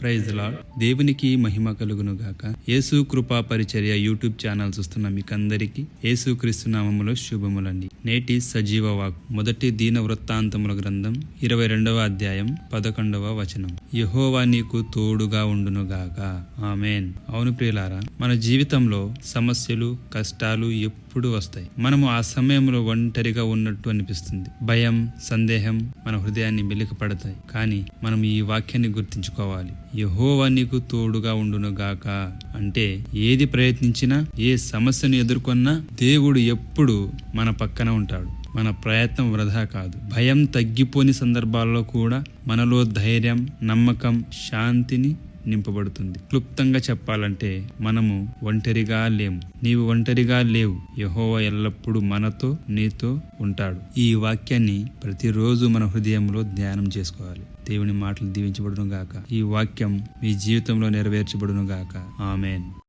Praise lord దేవునికి మహిమ కలుగును గాక. యేసు కృపా పరిచర్య యూట్యూబ్ ఛానల్ చూస్తున్న మీకందరికీ యేసు క్రీస్తు నామములో శుభములండి. నేటి సజీవ వాక్ మొదటి దీన వృత్తాంతముల గ్రంథం ఇరవై రెండవ అధ్యాయం పదకొండవ వచనం. యహోవా నీకు తోడుగా ఉండును గాక ఆమెన్. అవును ప్రియులారా మన జీవితంలో సమస్యలు కష్టాలు ఎప్పుడు వస్తాయి. మనము ఆ సమయంలో ఒంటరిగా ఉన్నట్టు అనిపిస్తుంది. భయం సందేహం మన హృదయాన్ని మెలికపడతాయి. కానీ మనం ఈ వాక్యాన్ని గుర్తించుకోవాలి. యహోవా నీకు తోడుగా ఉండును గాక అంటే ఏది ప్రయత్నించినా ఏ సమస్యను ఎదుర్కొన్నా దేవుడు ఎప్పుడు మన పక్కన ఉంటాడు. మన ప్రయత్నం వృధా కాదు. భయం తగ్గిపోని సందర్భాల్లో కూడా మనలో ధైర్యం నమ్మకం శాంతిని నింపబడుతుంది. క్లుప్తంగా చెప్పాలంటే మనము ఒంటరిగా లేము. నీవు ఒంటరిగా లేవు. యహోవ ఎల్లప్పుడూ మనతో నీతో ఉంటాడు. ఈ వాక్యాన్ని ప్రతిరోజు మన హృదయంలో ధ్యానం చేసుకోవాలి. దేవుని మాటలు దీవించబడును గాక ఈ వాక్యం మీ జీవితంలో నెరవేర్చబడును గాక ఆమెన్.